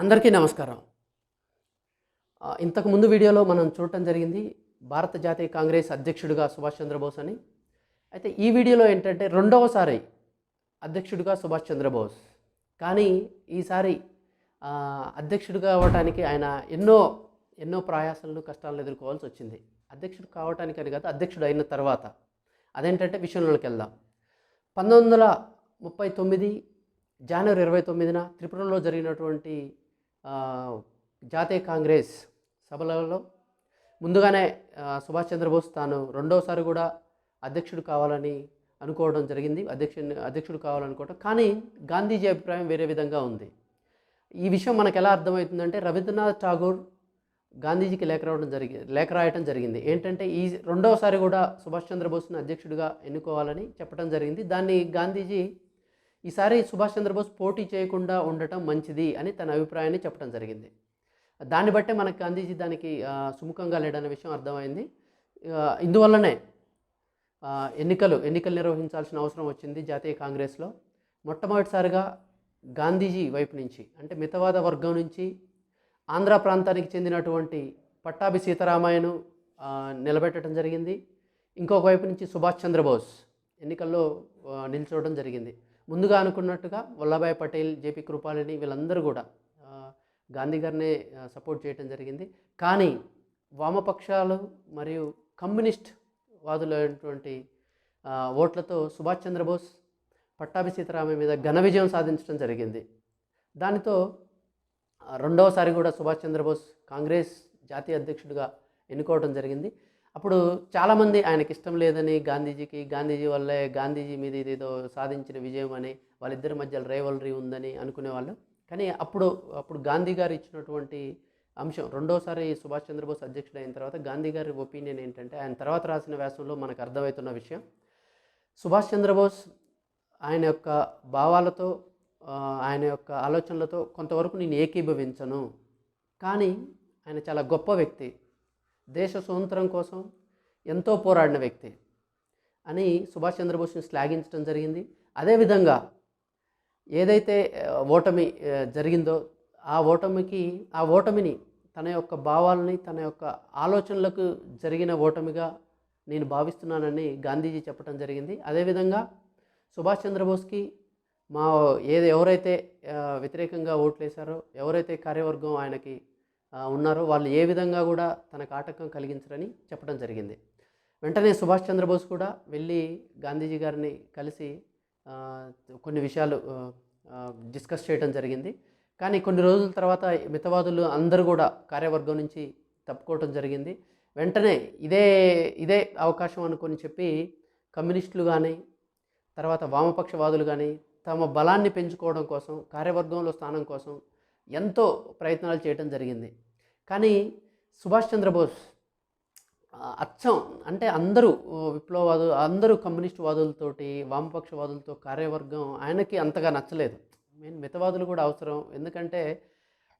అందరికీ నమస్కారం. ఇంతకుముందు ఇంతకు ముందు వీడియోలో మనం చూడటం జరిగింది భారత జాతీయ కాంగ్రెస్ అధ్యక్షుడిగా సుభాష్ చంద్రబోస్ అని. అయితే ఈ వీడియోలో ఏంటంటే రెండవసారి అధ్యక్షుడిగా సుభాష్ చంద్రబోస్. కానీ ఈసారి అధ్యక్షుడిగా అవ్వటానికి ఆయన ఎన్నో ఎన్నో ప్రయాసాలను కష్టాలను ఎదుర్కోవాల్సి వచ్చింది. అధ్యక్షుడు కావటానికి అని కాదు అధ్యక్షుడు అయిన తర్వాత. అదేంటంటే విషయంలోకి వెళ్దాం. పంతొమ్మిది వందల ముప్పై తొమ్మిది జనవరి ఇరవై తొమ్మిదిన త్రిపురలో జరిగినటువంటి జాతీయ కాంగ్రెస్ సభలలో ముందుగానే సుభాష్ చంద్రబోస్ తాను రెండోసారి కూడా అధ్యక్షుడు కావాలని అనుకోవడం జరిగింది. అధ్యక్షుడు అధ్యక్షుడు కావాలనుకోవటం. కానీ గాంధీజీ అభిప్రాయం వేరే విధంగా ఉంది. ఈ విషయం మనకు ఎలా అర్థమవుతుందంటే రవీంద్రనాథ్ ఠాగూర్ గాంధీజీకి లేఖ రావడం జరిగి లేఖ రాయటం జరిగింది. ఏంటంటే ఈ రెండవసారి కూడా సుభాష్ చంద్రబోస్ని అధ్యక్షుడిగా ఎన్నుకోవాలని చెప్పడం జరిగింది. దాన్ని గాంధీజీ ఈసారి సుభాష్ చంద్రబోస్ పోటీ చేయకుండా ఉండటం మంచిది అని తన అభిప్రాయాన్ని చెప్పడం జరిగింది. దాన్ని బట్టే మనకు గాంధీజీ దానికి సుముఖంగా లేడన్న విషయం అర్థమైంది. ఇందువల్లనే ఎన్నికలు ఎన్నికలు నిర్వహించాల్సిన అవసరం వచ్చింది జాతీయ కాంగ్రెస్లో. మొట్టమొదటిసారిగా గాంధీజీ వైపు నుంచి అంటే మితవాద వర్గం నుంచి ఆంధ్ర ప్రాంతానికి చెందినటువంటి పట్టాభి సీతారామయ్యను నిలబెట్టడం జరిగింది. ఇంకొక వైపు నుంచి సుభాష్ చంద్రబోస్ ఎన్నికల్లో నిల్చోవడం జరిగింది. ముందుగా అనుకున్నట్టుగా వల్లభాయ్ పటేల్ జేపీ కృపాలిని వీళ్ళందరూ కూడా గాంధీ గారినే సపోర్ట్ చేయడం జరిగింది. కానీ వామపక్షాలు మరియు కమ్యూనిస్ట్ వాదులైనటువంటి ఓట్లతో సుభాష్ చంద్రబోస్ పట్టాభి సీతారామ మీద ఘన విజయం సాధించడం జరిగింది. దానితో రెండవసారి కూడా సుభాష్ చంద్రబోస్ కాంగ్రెస్ జాతీయ అధ్యక్షుడిగా ఎన్నుకోవడం జరిగింది. అప్పుడు చాలామంది ఆయనకి ఇష్టం లేదని గాంధీజీకి గాంధీజీ వల్లే గాంధీజీ మీద ఇదేదో సాధించిన విజయం అని వాళ్ళిద్దరి మధ్య రేవలరీ ఉందని అనుకునేవాళ్ళు. కానీ అప్పుడు అప్పుడు గాంధీ గారు ఇచ్చినటువంటి అంశం రెండోసారి సుభాష్ చంద్రబోస్ అధ్యక్షుడు అయిన తర్వాత గాంధీ గారి ఒపీనియన్ ఏంటంటే ఆయన తర్వాత రాసిన వ్యాసంలో మనకు అర్థమవుతున్న విషయం సుభాష్ చంద్రబోస్ ఆయన యొక్క భావాలతో ఆయన యొక్క ఆలోచనలతో కొంతవరకు నేను ఏకీభవించను. కానీ ఆయన చాలా గొప్ప వ్యక్తి. దేశ స్వతంత్రం కోసం ఎంతో పోరాడిన వ్యక్తి అని సుభాష్ చంద్రబోస్ని శ్లాఘించడం జరిగింది. అదేవిధంగా ఏదైతే ఓటమి జరిగిందో ఆ ఓటమికి ఆ ఓటమిని తన యొక్క భావాలని తన యొక్క ఆలోచనలకు జరిగిన ఓటమిగా నేను భావిస్తున్నానని గాంధీజీ చెప్పడం జరిగింది. అదేవిధంగా సుభాష్ చంద్రబోస్కి మా ఏది ఎవరైతే వ్యతిరేకంగా ఓట్లేశారో ఎవరైతే కార్యవర్గం ఆయనకి ఉన్నారో వాళ్ళు ఏ విధంగా కూడా తనకు ఆటంకం కలిగించరని చెప్పడం జరిగింది. వెంటనే సుభాష్ చంద్రబోస్ కూడా వెళ్ళి గాంధీజీ గారిని కలిసి కొన్ని విషయాలు డిస్కస్ చేయడం జరిగింది. కానీ కొన్ని రోజుల తర్వాత మితవాదులు అందరూ కూడా కార్యవర్గం నుంచి తప్పుకోవటం జరిగింది. వెంటనే ఇదే ఇదే అవకాశం అనుకొని చెప్పి కమ్యూనిస్టులు కానీ తర్వాత వామపక్షవాదులు కానీ తమ బలాన్ని పెంచుకోవడం కోసం కార్యవర్గంలో స్థానం కోసం ఎంతో ప్రయత్నాలు చేయడం జరిగింది. కానీ సుభాష్ చంద్రబోస్ అచ్చం అంటే అందరూ విప్లవవాదు అందరూ కమ్యూనిస్ట్ వాదులతోటి వామపక్షవాదులతో కార్యవర్గం ఆయనకి అంతగా నచ్చలేదు. మెయిన్ మితవాదులు కూడా అవసరం. ఎందుకంటే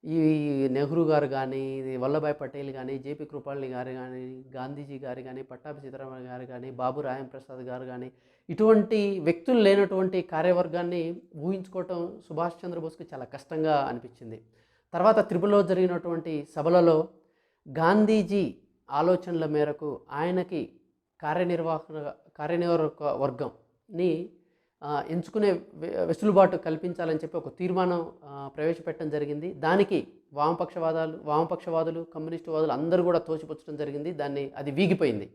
ఈ నెహ్రూ గారు కానీ ఇది వల్లభాయ్ పటేల్ కానీ జేపీ కృపాలని గారు కానీ గాంధీజీ గారు కానీ పట్టాభి సీతారామయ్య గారు కానీ బాబు రాయం ప్రసాద్ గారు కానీ ఇటువంటి వ్యక్తులు లేనటువంటి కార్యవర్గాన్ని ఊహించుకోవటం సుభాష్ చంద్రబోస్కి చాలా కష్టంగా అనిపించింది. తర్వాత త్రిపురలో జరిగినటువంటి సభలలో గాంధీజీ ఆలోచనల మేరకు ఆయనకి కార్యనిర్వాహక కార్యనిర్వాహక వర్గంని ఎంచుకునే వెసులుబాటు కల్పించాలని చెప్పి ఒక తీర్మానం ప్రవేశపెట్టడం జరిగింది. దానికి వామపక్షవాదాలు వామపక్షవాదులు కమ్యూనిస్టు వాదులు అందరూ కూడా తోచిపుచ్చడం జరిగింది. దాన్ని అది వీగిపోయింది.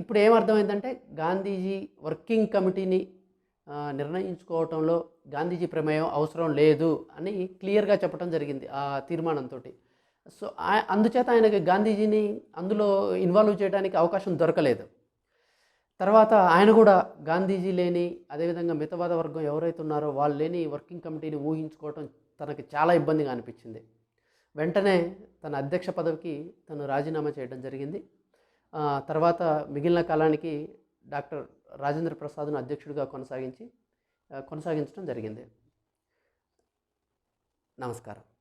ఇప్పుడు ఏమర్థమైందంటే గాంధీజీ వర్కింగ్ కమిటీని నిర్ణయించుకోవటంలో గాంధీజీ ప్రమేయం అవసరం లేదు అని క్లియర్గా చెప్పడం జరిగింది ఆ తీర్మానంతో సో అందుచేత ఆయనకి గాంధీజీని అందులో ఇన్వాల్వ్ చేయడానికి అవకాశం దొరకలేదు. తర్వాత ఆయన కూడా గాంధీజీ లేని అదేవిధంగా మితవాద వర్గం ఎవరైతే ఉన్నారో వాళ్ళు లేని వర్కింగ్ కమిటీని ఊహించుకోవటం తనకి చాలా ఇబ్బందిగా అనిపించింది. వెంటనే తన అధ్యక్ష పదవికి తను రాజీనామా చేయడం జరిగింది. తర్వాత మిగిలిన కాలానికి డాక్టర్ రాజేంద్ర ప్రసాద్ను అధ్యక్షుడిగా కొనసాగించి కొనసాగించడం జరిగింది. నమస్కారం.